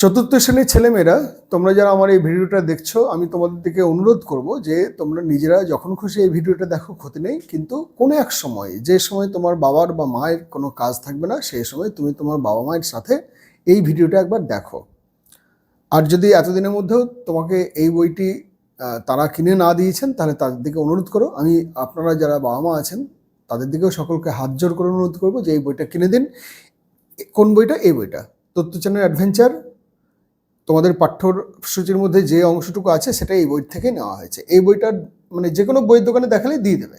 চতুর্থ শ্রেণির ছেলেমেয়েরা, তোমরা যারা আমার এই ভিডিওটা দেখছ, আমি তোমাদের থেকে অনুরোধ করব যে তোমরা নিজেরা যখন খুশি এই ভিডিওটা দেখো, ক্ষতি নেই। কিন্তু কোনো এক সময়, যে সময় তোমার বাবার বা মায়ের কোনো কাজ থাকবে না, সেই সময় তুমি তোমার বাবা মায়ের সাথে এই ভিডিওটা একবার দেখো। আর যদি এতদিনের মধ্যেও তোমাকে এই বইটি তারা কিনে না দিয়েছেন, তাহলে তাদের দিকে অনুরোধ করো। আমি, আপনারা যারা বাবা মা আছেন, তাদের দিকেও সকলকে হাত জোর করে অনুরোধ করব যে এই বইটা কিনে দিন। কোন বইটা? এই বইটা। তথ্যচ্যানেল অ্যাডভেঞ্চার তোমাদের পাঠ্যসূচির মধ্যে যে অংশটুকু আছে সেটা এই বই থেকে নেওয়া হয়েছে। এই বইটার মানে যে কোনো বইয়ের দোকানে দেখালে দিয়ে দেবে।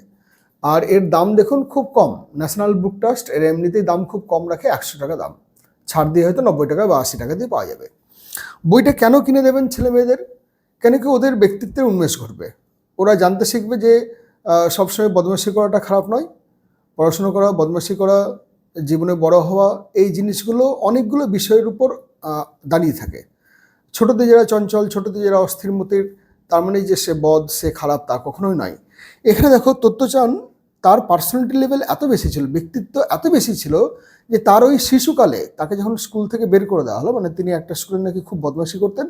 আর এর দাম দেখুন খুব কম। ন্যাশনাল বুক ট্রাস্ট এর এমনিতেই দাম খুব কম রাখে, একশো টাকা দাম। ছাড় দিয়ে হয়তো নব্বই টাকা বা আশি টাকা দিয়ে পাওয়া যাবে। বইটা কেন কিনে দেবেন ছেলে মেয়েদের? কেন কি ওদের ব্যক্তিত্বের উন্মেষ ঘটবে? ওরা জানতে শিখবে যে সবসময় বদমাশি করাটা খারাপ নয়। পড়াশুনো করা, বদমাশি করা, জীবনে বড় হওয়া, এই জিনিসগুলো অনেকগুলো বিষয়ের উপর দাঁড়িয়ে থাকে। ছোটতে যারা চঞ্চল ছোটতে যারা অস্থির মতির, তার মানে যে সে বদ, সে খারাপ তা কখনোই নয়। এখানে দেখো তত্ত্বচান তার পার্সোনালিটি লেভেল এত বেশি ছিল, ব্যক্তিত্ব এত বেশি ছিল যে তার ওই শিশুকালে তাকে যখন স্কুল থেকে বের করে দেওয়া হলো মানে তিনি একটা স্কুলে নাকি খুব বদমাশি করতেন,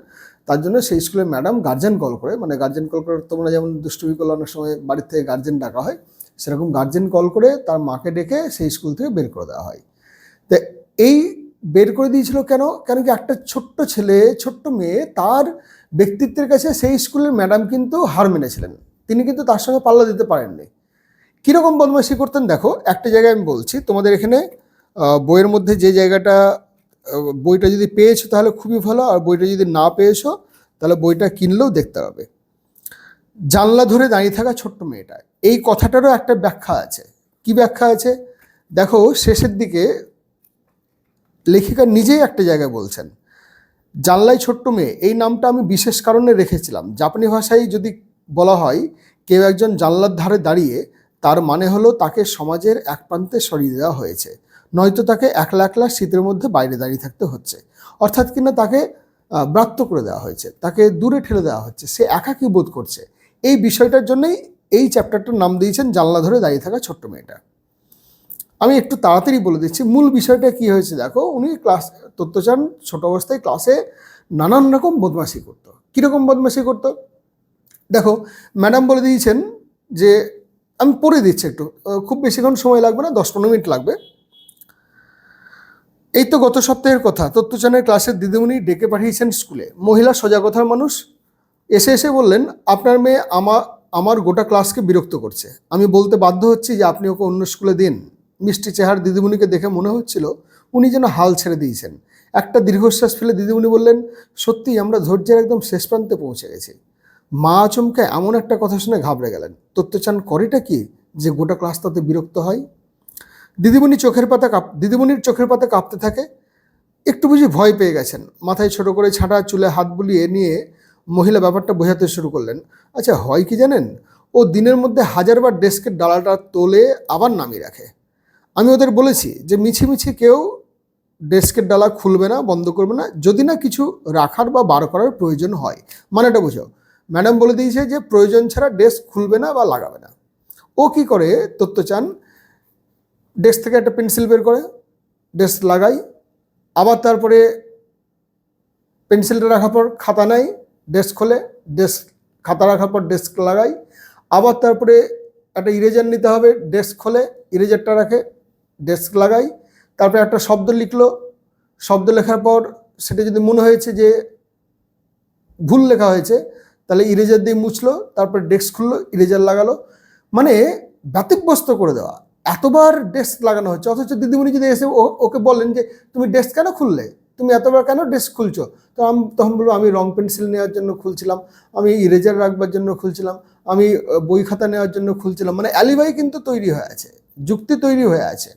তার জন্য সেই স্কুলের ম্যাডাম গার্জেন কল করে মানে গার্জেন কল করে তোমরা যেমন দুষ্টুমি করলে অনেক সময় বাড়ির থেকে গার্জেন ডাকা হয়, সেরকম গার্জেন কল করে তার মাকে ডেকে সেই স্কুল থেকে বের করে দেওয়া হয়। তো এই বের করে দিয়েছিল কেন? কেন কি একটা ছোট্ট ছেলে, ছোট্ট মেয়ে তার ব্যক্তিত্বের কাছে সেই স্কুলের ম্যাডাম কিন্তু হার মেনেছিলেন। তিনি কিন্তু তার সঙ্গে পাল্লা দিতে পারেননি। কীরকম বদমাশি করতেন? দেখো, একটা জায়গায় আমি বলছি, তোমাদের এখানে বইয়ের মধ্যে যে জায়গাটা বইটা যদি পেয়েছ তাহলে খুবই ভালো, আর বইটা যদি না পেয়েছ তাহলে বইটা কিনলেও দেখতে হবে জানলা ধরে দাঁড়িয়ে থাকা ছোট্ট মেয়েটা। এই কথাটারও একটা ব্যাখ্যা আছে। কি ব্যাখ্যা আছে? দেখো, শেষের দিকে লেখিকা নিজেই একটা জায়গায় বলছেন, জানলাই ছোট্ট মেয়ে, এই নামটা আমি বিশেষ কারণে রেখেছিলাম। জাপানি ভাষায় যদি বলা হয়, কেউ একজন জানলার ধারে দাঁড়িয়ে তার মানে হলো তাকে সমাজের এক প্রান্তে সরিয়ে দেওয়া হয়েছে। নয়তো তাকে একলা একলা শীতের মধ্যে বাইরে দাঁড়িয়ে থাকতে হচ্ছে। অর্থাৎ কিনা তাকে ব্রাত্য করে দেওয়া হয়েছে। তাকে দূরে ঠেলে দেওয়া হচ্ছে। সে একাকী বোধ করছে? এই বিষয়টার জন্যই এই চ্যাপ্টারটার নাম দিয়েছেন, জানলা ধরে দাঁড়িয়ে থাকা ছোট্ট মেয়েটা। আমি একটু তাড়াতাড়ি বলে দিচ্ছি, মূল বিষয়টা কি হয়েছে দেখো, উনি ক্লাস তত্ত্বচান ছোট অবস্থায় ক্লাসে নানান রকম বদমাশি করতো। কীরকম বদমাশি করতো? দেখো, ম্যাডাম বলে দিয়েছেন যে, আমি পড়ে দিচ্ছি একটু খুব বেশিক্ষণ সময় লাগবে না, দশ পনেরো মিনিট লাগবে। এই তো গত সপ্তাহের কথা তত্ত্বচানের ক্লাসের দিদিমণি ডেকে পাঠিয়েছেন স্কুলে। মহিলা সজাগতার মানুষ, এসে এসে বললেন, আপনার মেয়ে আমার আমার গোটা ক্লাসকে বিরক্ত করছে। আমি বলতে বাধ্য হচ্ছি যে আপনি ওকে অন্য স্কুলে দিন। মিষ্টি চেহার দিদিমণিকে দেখে মনে হচ্ছিল উনি যেন হাল ছেড়ে দিয়েছেন। একটা দীর্ঘশ্বাস ফেলে দিদিমণি বললেন সত্যি আমরা ধৈর্যের একদম শেষ প্রান্তে পৌঁছে গেছি। মা আচমকা এমন একটা কথা শুনে ঘাবড়ে গেলেন। তত্ত্বচান করেটা কি যে গোটা ক্লাস তাতে বিরক্ত হয়? দিদিমণি চোখের পাতা কাঁপ, দিদিমণির চোখের পাতা কাঁপতে থাকে। একটু বুঝি ভয় পেয়ে গেছেন। মাথায় ছোট করে ছাঁটা, চুলে হাত বুলিয়ে নিয়ে মহিলা ব্যাপারটা বোঝাতে শুরু করলেন। আচ্ছা হয় কি জানেন? ও দিনের মধ্যে হাজারবার ডেস্কের ডালাটা তোলে আবার নামিয়ে রাখে। আমি ওদের বলেছি যে মিছিমিছি কেউ ডেস্কের ডালা খুলবে না, বন্ধ করবে না, যদি না কিছু রাখার বা বার করার প্রয়োজন হয়। মানেটা বুঝো ম্যাডাম বলে দিয়েছে যে প্রয়োজন ছাড়া ডেস্ক খুলবে না বা লাগাবে না। ও কি করে? তত্ত্ব চান। ডেস্ক থেকে একটা পেন্সিল বের করে, ডেস্ক লাগাই, আবার তারপরে পেন্সিলটা রাখার পর খাতা নেয়, ডেস্ক খোলে, ডেস্ক খাতা রাখার পর ডেস্ক লাগাই, আবার তারপরে একটা ইরেজার নিতে হবে, ডেস্ক খোলে, ইরেজারটা রাখে ডেস্ক লাগাই, তারপরে একটা শব্দ লিখলো। শব্দ লেখার পর সেটা যদি মনে হয়েছে যে ভুল লেখা হয়েছে, তাহলে ইরেজার দিয়ে মুছলো, তারপর ডেস্ক খুললো ইরেজার লাগালো। মানে ব্যতিব্যস্ত করে দেওয়া। এতবার ডেস্ক লাগানো হচ্ছে অথচ দিদিমণি যদি এসে ওকে বলেন যে, তুমি ডেস্ক কেন খুললে? তুমি এতবার কেন ডেস্ক খুলছো? তো আমি, তখন বলব, আমি রং পেন্সিল নেওয়ার জন্য খুলছিলাম, আমি ইরেজার রাখবার জন্য খুলছিলাম, আমি বই খাতা নেওয়ার জন্য খুলছিলাম। মানে অ্যালিবাই কিন্তু তৈরি হয়ে আছে, যুক্তি তৈরি হয়ে আছে।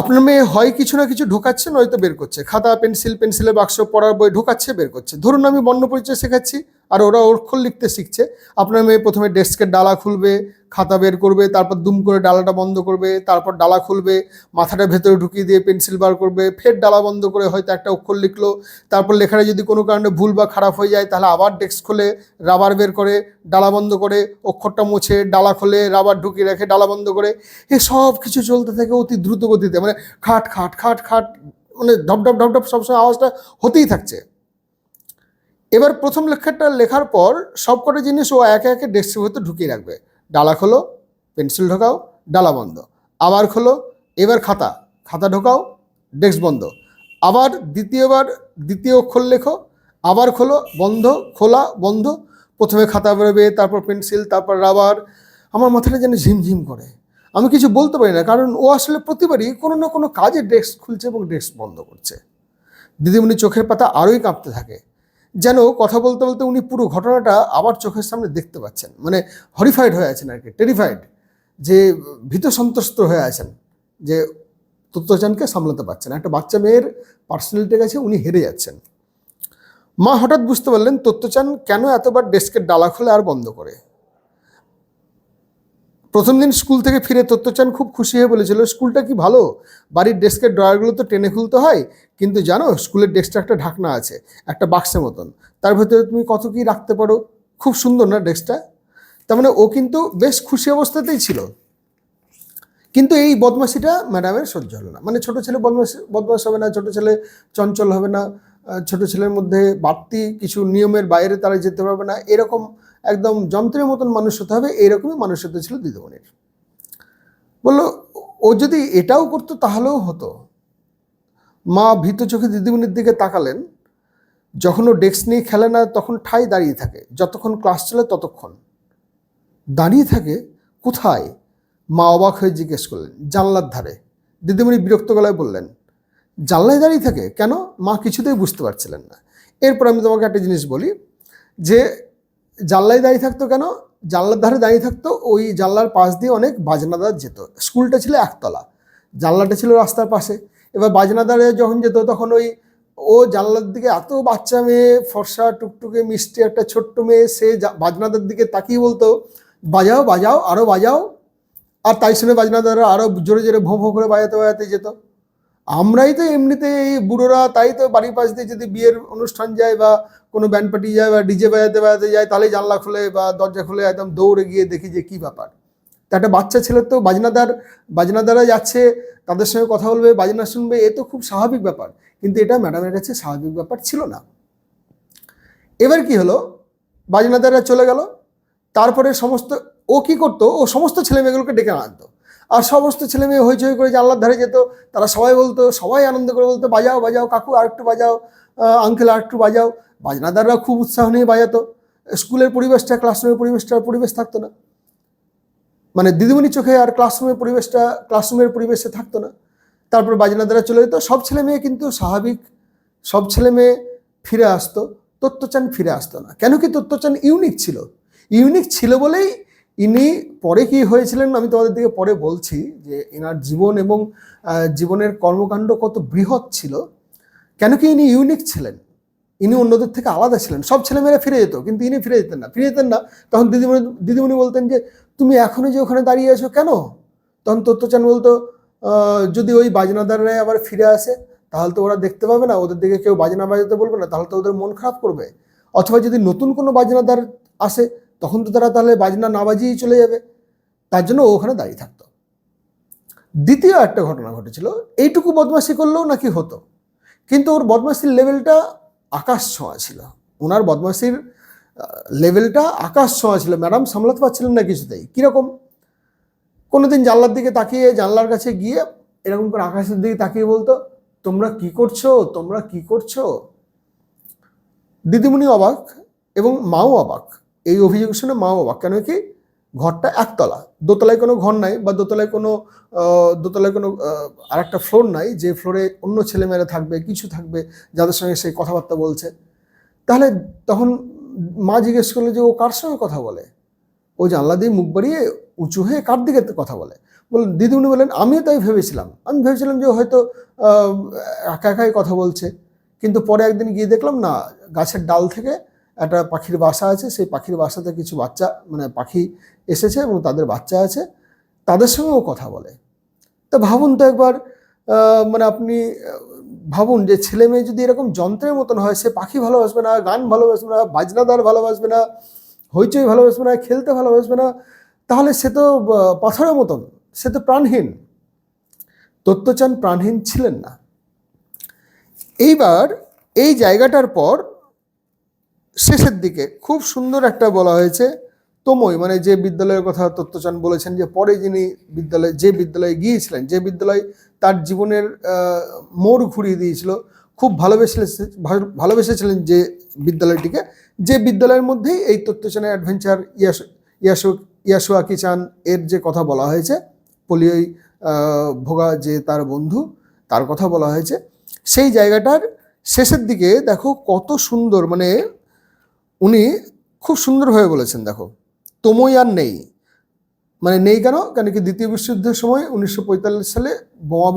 আপনার মেয়ে হয় কিছু না কিছু ঢোকাচ্ছে, নয়তো বের করছে। খাতা, পেন্সিল, পেন্সিলের বাক্স, পড়ার বই ঢোকাচ্ছে, বের করছে। ধরুন আমি বর্ণ পরিচয় শেখাচ্ছি, আর ওরা অক্ষর লিখতে শিখছে। আপনার মেয়ে প্রথমে ডেস্কের ডালা খুলবে খাতা বের করবে, তারপর দুম করে ডালাটা বন্ধ করবে, তারপর ডালা খুলবে, মাথাটা ভেতরে ঢুকিয়ে দিয়ে পেন্সিল বার করবে, ফের ডালা বন্ধ করে হয়তো একটা অক্ষর লিখলো, তারপর লেখাটা যদি কোনো কারণে ভুল বা খারাপ হয়ে যায়, তাহলে আবার ডেস্ক খোলে রাবার বের করে, ডালা বন্ধ করে অক্ষরটা মুছে, ডালা খোলে রাবার ঢুকিয়ে রাখে ডালা বন্ধ করে, এ সব কিছু চলতে থাকে অতি দ্রুত গতিতে মানে খাট খাট খাট খাট মানে ঢপ ঢপ ঢপ ঢপ সবসময় আওয়াজটা হতেই থাকছে। এবার প্রথম লেখাটা লেখার পর সব কটা জিনিস ও একে একে ডেস্কের ভেতর ঢুকিয়ে রাখবে। ডালা খোলো, পেন্সিল ঢোকাও, ডালা বন্ধ। আবার খোলো, এবার খাতা খাতা ঢোকাও, ডেস্ক বন্ধ। আবার দ্বিতীয়বার, দ্বিতীয় অক্ষর লেখো, আবার খোলো, বন্ধ, খোলা, বন্ধ। প্রথমে খাতা বেরোবে, তারপর পেন্সিল, তারপর রাবার। আমার মাথাটা যেন ঝিমঝিম করে। আমি কিছু বলতে পারি না, কারণ ও আসলে প্রতিবারই কোনো না কোনো কাজে ডেস্ক খুলছে এবং ডেস্ক বন্ধ করছে। দিদিমণি চোখের পাতা আরোই কাঁপতে থাকে। যেন কথা বলতে বলতে উনি পুরো ঘটনাটা আবার চোখের সামনে দেখতে পাচ্ছেন। মানে হরিফাইড হয়ে আছেন আর কি টেরিফাইড যে ভীত সন্ত্রস্ত হয়ে আছেন, যে তত্ত্বচানকে সামলাতে পারছেন একটা বাচ্চা মেয়ের পার্সোনালিটির কাছে উনি হেরে যাচ্ছেন। মা হঠাৎ বুঝতে পারলেন তত্ত্বচান কেন এতবার ডেস্কের ডালা খোলে আর বন্ধ করে? প্রথম দিন স্কুল থেকে ফিরে তত্ত্বচান খুব খুশি হয়ে বলেছিল, স্কুলটা কি ভালো? বাড়ির ডেস্কের ড্রয়ারগুলো তো টেনে খুলতে হয়। কিন্তু জানো, স্কুলের ডেস্কটা একটা ঢাকনা আছে, একটা বাক্সের মতন। তার ভেতরে তুমি কত কি রাখতে পারো? খুব সুন্দর না ডেস্কটা? তার মানে ও কিন্তু বেশ খুশি অবস্থাতেই ছিল। কিন্তু এই বদমাশিটা ম্যাডামের সহ্য হলো না। মানে ছোট ছেলে বদমাস বদমাস হবে না, ছোট ছেলে চঞ্চল হবে না ছোট ছেলের মধ্যে বাড়তি কিছু নিয়মের বাইরে তারা যেতে পারবে না। এরকম একদম যন্ত্রের মতন মানুষ হতে হবে, এইরকমই মানুষ হতে ছিল দিদিমণির বলল, ও যদি এটাও করতো তাহলেও হতো। মা ভীত চোখে দিদিমণির দিকে তাকালেন। যখন ও ডেস্ক নিয়ে খেলে না, তখন ঠাই দাঁড়িয়ে থাকে। যতক্ষণ ক্লাস চলে ততক্ষণ। দাঁড়িয়ে থাকে কোথায়? মা অবাক হয়ে জিজ্ঞেস করলেন, জানলার ধারে। দিদিমণি বিরক্ত গলায় বললেন, জানলায় দাঁড়িয়ে থাকে? কেন? মা কিছুতেই বুঝতে পারছিলেন না। এরপর আমি তোমাকে একটা জিনিস বলি যে জানলায় দাঁড়িয়ে থাকতো কেন? জানলার ধারে দাঁড়িয়ে থাকতো, ওই জানলার পাশ দিয়ে অনেক বাজনাদার যেত। স্কুলটা ছিল একতলা। জানলাটা ছিল রাস্তার পাশে। এবার বাজনাদারে যখন যেত, তখন ওই, ও জানলার দিকে এত বাচ্চা মেয়ে, ফর্সা, টুকটুকে, মিষ্টি, একটা ছোট্ট মেয়ে, সে বাজনাদার দিকে তাকিয়ে বলতো, বাজাও বাজাও আরও বাজাও। আর তাই শুনে বাজনাদাররা আরও জোরে জোরে ভোঁ ভোঁ করে বাজাতে বাজাতে যেত। আমরাই তো এমনিতে এই বুড়োরা, তাই তো বাড়ির পাশ দিয়ে যদি বিয়ের অনুষ্ঠান যায় বা কোনো ব্যান্ড পার্টি যায় বা ডিজে বাজাতে বাজাতে যায় তাহলে জানলা খুলে বা দরজা খুলে একদম দৌড়ে গিয়ে দেখি যে কী ব্যাপার। তা একটা বাচ্চা ছেলে তো বাজনাদার বাজনাদারা যাচ্ছে, তাদের সঙ্গে কথা বলবে, বাজনা শুনবে, এ তো খুব স্বাভাবিক ব্যাপার। কিন্তু এটা ম্যাডামের কাছে স্বাভাবিক ব্যাপার ছিল না। এবার কি হলো? বাজনাদাররা চলে গেল। তারপরে সমস্ত, ও কি করতো? ও সমস্ত ছেলে মেয়েগুলোকে ডেকে আনতো। আর সমস্ত ছেলে মেয়ে হইচই করে জানলার ধারে যেত, তারা সবাই বলতো, সবাই আনন্দ করে বলতো, বাজাও বাজাও, কাকু আর একটু বাজাও আঙ্কেল আর একটু বাজাও। বাজনাদাররা খুব উৎসাহ নিয়ে বাজাতো। স্কুলের পরিবেশটা ক্লাসরুমের পরিবেশটা পরিবেশ থাকতো না। মানে দিদিমণি চোখে আর ক্লাসরুমের পরিবেশটা ক্লাসরুমের পরিবেশে থাকতো না। তারপর বাজনাদারা চলে যেত। সব ছেলে মেয়ে কিন্তু স্বাভাবিক, সব ছেলে মেয়ে ফিরে আসতো। তত্ত্বচান ফিরে আসতো না। কেন কি তত্ত্বচান ইউনিক ছিল? ইউনিক ছিল বলেই ইনি পরে কি হয়েছিলেন আমি তোমাদের দিকে পরে বলছি যে এনার জীবন এবং জীবনের কর্মকাণ্ড কত বৃহৎ ছিল, কেন কি ইনি ইউনিক ছিলেন? ইনি অন্যদের থেকে আলাদা ছিলেন। সব ছেলেমেয়েরা ফিরে যেত, কিন্তু ইনি ফিরে যেতেন না। ফিরে যেতেন না, তখন দিদিমণি দিদিমণি বলতেন যে, তুমি এখনও যে ওখানে দাঁড়িয়ে আছো কেন? তখন তত্ত্বচান বলতো যদি ওই বাজনাদাররা আবার ফিরে আসে, তাহলে তো ওরা দেখতে পাবে না, ওদের দিকে কেউ বাজনা বাজাতে বলবে না, তাহলে তো ওদের মন খারাপ করবে। অথবা যদি নতুন কোনো বাজনাদার আসে তখন তো তারা তাহলে বাজনা না বাজিয়েই চলে যাবে। তার জন্য ও ওখানে দাঁড়িয়ে থাকতো। দ্বিতীয় একটা ঘটনা ঘটেছিল, এইটুকু বদমাশি করলেও নাকি হতো। কিন্তু ওর বদমাশির লেভেলটা আকাশ ছোঁয়া ছিল। ওনার বদমাশির লেভেলটা আকাশ ছোঁয়া ছিল। ম্যাডাম সামলাতে পারছিলেন না কিছুতেই। কীরকম? কোনোদিন জানলার দিকে তাকিয়ে, জানলার কাছে গিয়ে এরকম করে আকাশের দিকে তাকিয়ে বলতো, তোমরা কি করছ? তোমরা কি করছ? দিদিমণি অবাক এবং মাও অবাক। এই অভিযোগ শুনে মাও অবাক কেন কি ঘরটা একতলা? দোতলায় কোনো ঘর নাই বা দোতলায় কোনো দোতলায় কোনো আর একটা ফ্লোর নাই, যে ফ্লোরে অন্য ছেলেমেয়েরা থাকবে, কিছু থাকবে, যাদের সঙ্গে সে কথাবার্তা বলছে। তাহলে তখন মা জিজ্ঞেস করল যে ও কার সঙ্গে কথা বলে? ও জানলা দিয়ে মুখ বাড়িয়ে উঁচু হয়ে কার দিকে কথা বলে? বললেন দিদিমণি বললেন, আমিও তাই ভেবেছিলাম। আমি ভেবেছিলাম যে হয়তো একা একাই কথা বলছে। কিন্তু পরে একদিন গিয়ে দেখলাম না, গাছের ডাল থেকে একটা পাখির বাসা আছে, সেই পাখির বাসাতে কিছু বাচ্চা মানে পাখি এসেছে এবং তাদের বাচ্চা আছে, তাদের সঙ্গেও কথা বলে। তা ভাবুন তো একবার মানে আপনি ভাবুন যে ছেলে মেয়ে যদি এরকম যন্ত্রের মতন হয়, সে পাখি ভালোবাসবে না, গান ভালোবাসবে না, বাজনাদার ভালোবাসবে না, হইচই ভালোবাসবে না, খেলতে ভালোবাসবে না, তাহলে সে তো পাথরের মতন, সে তো প্রাণহীন। তত্ত্বচান প্রাণহীন ছিলেন না। এইবার এই জায়গাটার পর শেষের দিকে খুব সুন্দর একটা বলা হয়েছে, তোমই মানে যে বিদ্যালয়ের কথা তত্ত্বচান বলেছেন যে পরে যিনি বিদ্যালয়ে, যে বিদ্যালয়ে গিয়েছিলেন, যে বিদ্যালয় তার জীবনের মোড় ঘুরিয়ে দিয়েছিল, খুব ভালোবেসে ভালো- ভালোবেসেছিলেন যে বিদ্যালয়টিকে। যে বিদ্যালয়ের মধ্যেই এই তত্ত্বচানের adventure Yasu Yasu Yasuaki chan এর যে কথা বলা হয়েছে, পোলিওই ভোগা যে তার বন্ধু, তার কথা বলা হয়েছে, সেই জায়গাটার শেষের দিকে দেখো কত সুন্দর মানে উনি খুব সুন্দরভাবে বলেছেন, দেখো তোমই আর নেই। মানে নেই কেন? কেন কি দ্বিতীয় বিশ্বযুদ্ধের সময় উনিশশো পঁয়তাল্লিশ সালে বোমা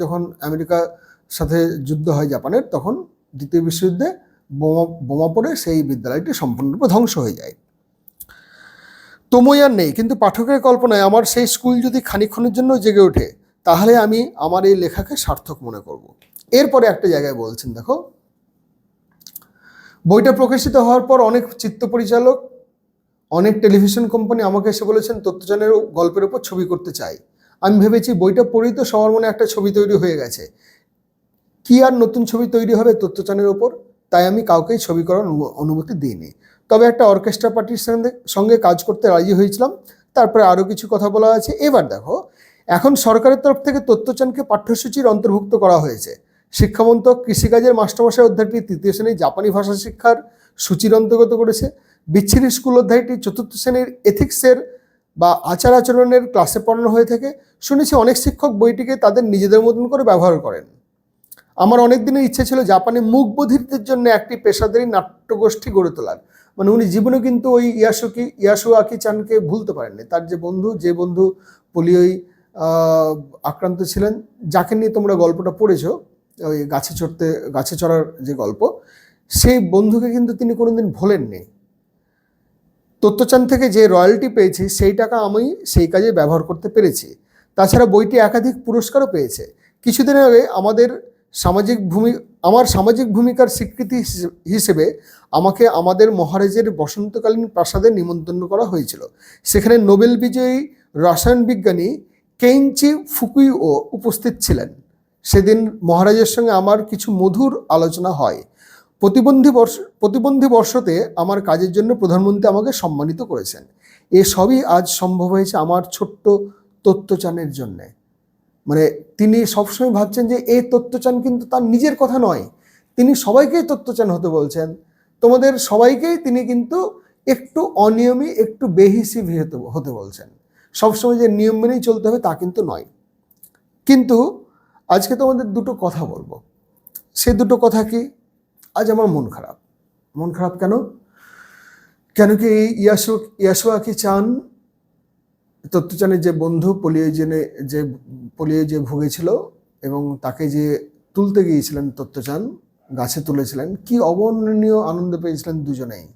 যখন আমেরিকার সাথে যুদ্ধ হয় জাপানের, তখন দ্বিতীয় বিশ্বযুদ্ধে বোমা বোমা পড়ে সেই বিদ্যালয়টি সম্পূর্ণরূপে ধ্বংস হয়ে যায়। তোমই আর নেই, কিন্তু পাঠকের কল্পনায় আমার সেই স্কুল যদি খানিকক্ষণের জন্য জেগে ওঠে, তাহলে আমি আমার এই লেখাকে সার্থক মনে করব। এরপরে একটা জায়গায় বলছেন, দেখো বইটা প্রকাশিত হওয়ার পর অনেক চিত্র পরিচালক অনেক টেলিভিশন কোম্পানি আমাকে এসে বলেছেন তথ্যচানের গল্পের উপর ছবি করতে চাই। আমি ভেবেছি বইটা পড়েই তো সবার মনে একটা ছবি তৈরি হয়ে গেছে। কি আর নতুন ছবি তৈরি হবে তত্ত্বচানের ওপর তাই আমি কাউকেই ছবি করার অনু- অনুমতি দিইনি। তবে একটা অর্কেস্ট্রা পার্টির সঙ্গে সঙ্গে কাজ করতে রাজি হয়েছিলাম। তারপরে আরও কিছু কথা বলা আছে। এবার দেখো, এখন সরকারের তরফ থেকে তত্ত্বচানকে পাঠ্যসূচির অন্তর্ভুক্ত করা হয়েছে। শিক্ষামন্ত্রক কৃষিকাজের মাস্টারমশাই অধ্যায়টি তৃতীয় শ্রেণির জাপানি ভাষা শিক্ষার সূচির অন্তর্গত করেছে। বিচ্ছিরি স্কুল অধ্যায়টি চতুর্থ শ্রেণির এথিক্সের বা আচার আচরণের ক্লাসে পড়ানো হয়ে থাকে। শুনেছি অনেক শিক্ষক বইটিকে তাদের নিজেদের মতন করে ব্যবহার করেন। আমার অনেক দিনের ইচ্ছে ছিল জাপানে মুখ বধিরদের জন্য একটি পেশাদারী নাট্যগোষ্ঠী গড়ে তোলার। মানে উনি জীবনে কিন্তু ওই ইয়াসুকি ইয়াসু আকি চানকে ভুলতে পারেননি। তার যে বন্ধু যে বন্ধু পোলিওই আক্রান্ত ছিলেন, যাকে নিয়ে তোমরা গল্পটা পড়েছো ওই গাছে চড়তে, গাছে চড়ার যে গল্প, সেই বন্ধুকে কিন্তু তিনি কোনোদিন ভোলেননি। তত্ত্বচান থেকে যে রয়্যালটি পেয়েছি, সেই টাকা আমি সেই কাজে ব্যবহার করতে পেরেছি। তাছাড়া বইটি একাধিক পুরস্কারও পেয়েছে। কিছুদিন আগে আমাদের সামাজিক ভূমি, আমার সামাজিক ভূমিকার স্বীকৃতি হিসে- হিসেবে আমাকে আমাদের মহারাজের বসন্তকালীন প্রাসাদে নিমন্ত্রণ করা হয়েছিল। সেখানে নোবেল বিজয়ী রসায়ন বিজ্ঞানী কেইনচি ফুকুইও উপস্থিত ছিলেন। সেদিন মহারাজের সঙ্গে আমার কিছু মধুর আলোচনা হয়। প্রতিবন্ধী বর্ষ, প্রতিবন্ধী বর্ষতে আমার কাজের জন্য প্রধানমন্ত্রী আমাকে সম্মানিত করেছেন। এসবই আজ সম্ভব হয়েছে আমার ছোট্ট তত্ত্বচানের জন্যে। মানে তিনি সবসময় ভাবছেন যে এই তত্ত্বচান কিন্তু তার নিজের কথা নয়। তিনি সবাইকেই তত্ত্বচান হতে বলছেন। তোমাদের সবাইকেই তিনি কিন্তু একটু অনিয়মী, একটু বেহিসিবি হতে হতে বলছেন। সবসময় যে নিয়ম মেনেই চলতে হবে তা কিন্তু নয়। কিন্তু আজকে তোমাদের দুটো কথা বলব। সে দুটো কথা কি? আজ আমার মন খারাপ। মন খারাপ কেন? কেন কি এই ইয়াসু, ইয়াসুয়াকি চান? তত্ত্বচানের যে বন্ধু পোলিও জেনে যে পোলিও যে ভুগেছিল এবং তাকে যে তুলতে গিয়েছিলেন তত্ত্বচান, গাছে তুলেছিলেন, কি অবর্ণনীয় আনন্দ পেয়েছিলেন দুজনেই।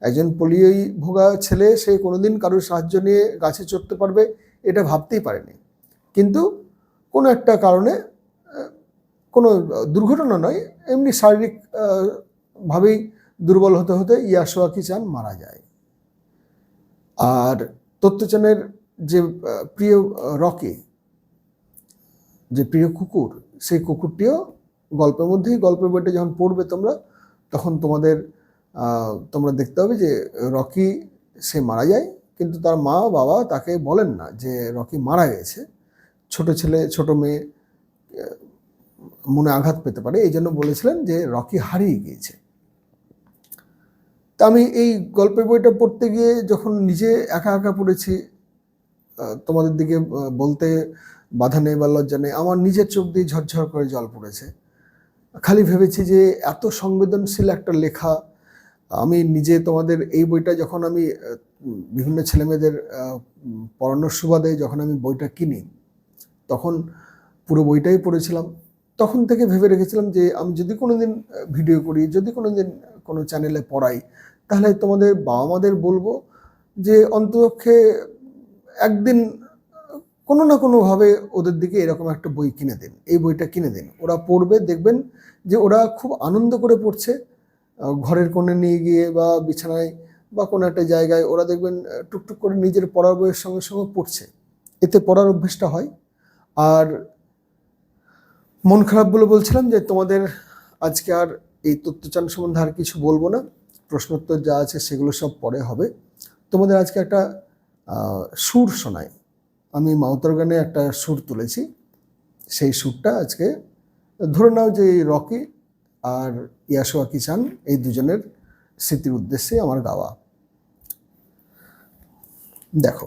একজন পোলিওই ভোগা ছেলে, সে কোনোদিন কারোর সাহায্য নিয়ে গাছে চড়তে পারবে, এটা ভাবতেই পারেনি। কিন্তু কোনো একটা কারণে দুর্ঘটনা নয়, এমনি শারীরিক ভাবেই দুর্বল হতে হতে ইয়াসোয়াকি চান মারা যায়। আর তত্ত্বচানের যে প্রিয় রকি, যে প্রিয় কুকুর, সেই কুকুরটিও গল্পের মধ্যেই, গল্পের বইটা যখন পড়বে তোমরা, তখন তোমাদের তোমরা দেখতে হবে যে রকি সে মারা যায়, কিন্তু তার মা বাবা তাকে বলেন না যে রকি মারা গেছে। ছোট ছেলে, ছোট মেয়ে মনে আঘাত পেতে পারে। এই জন্য বলেছিলেন যে রকি হারিয়ে গিয়েছে। তা আমি এই গল্পের বইটা পড়তে গিয়ে যখন নিজে একা একা পড়েছি তোমাদের দিকে বলতে বাধা নেই বা লজ্জা নেই, আমার নিজের চোখ দিয়ে ঝরঝর করে জল পড়েছে। খালি ভেবেছি যে এত সংবেদনশীল একটা লেখা, আমি নিজে তোমাদের এই বইটা যখন আমি বিভিন্ন ছেলেমেয়েদের পড়ানোর সুবাদে যখন আমি বইটা কিনি, তখন পুরো বইটাই পড়েছিলাম। তখন থেকে ভেবে রেখেছিলাম যে আমি যদি কোনো দিন ভিডিও করি, যদি কোনো দিন কোনো চ্যানেলে পড়াই, তাহলে তোমাদের বাবা মাদের বলব যে অন্তপক্ষে একদিন, কোনো না কোনোভাবে ওদের দিকে এরকম একটা বই কিনে দিন। এই বইটা কিনে দিন। ওরা পড়বে, দেখবেন যে ওরা খুব আনন্দ করে পড়ছে। ঘরের কোণে নিয়ে গিয়ে বা বিছানায় বা কোনো একটা জায়গায় ওরা দেখবেন টুকটুক করে নিজের পড়ার বইয়ের সঙ্গে সঙ্গে পড়ছে। এতে পড়ার অভ্যেসটা হয়। আর মন খারাপ বলে বলছিলাম যে তোমাদের আজকে আর এই তত্ত্বচান সম্বন্ধে আর কিছু বলব না। প্রশ্নোত্তর যা আছে সেগুলো সব পরে হবে। তোমাদের আজকে একটা সুর শোনাই। আমি মাউতার গানে একটা সুর তুলেছি। সেই সুরটা আজকে ধরে নাও যে এই রকি আর ইয়াসোয়া কিচান এই দুজনের স্মৃতির উদ্দেশ্যে আমার গাওয়া। দেখো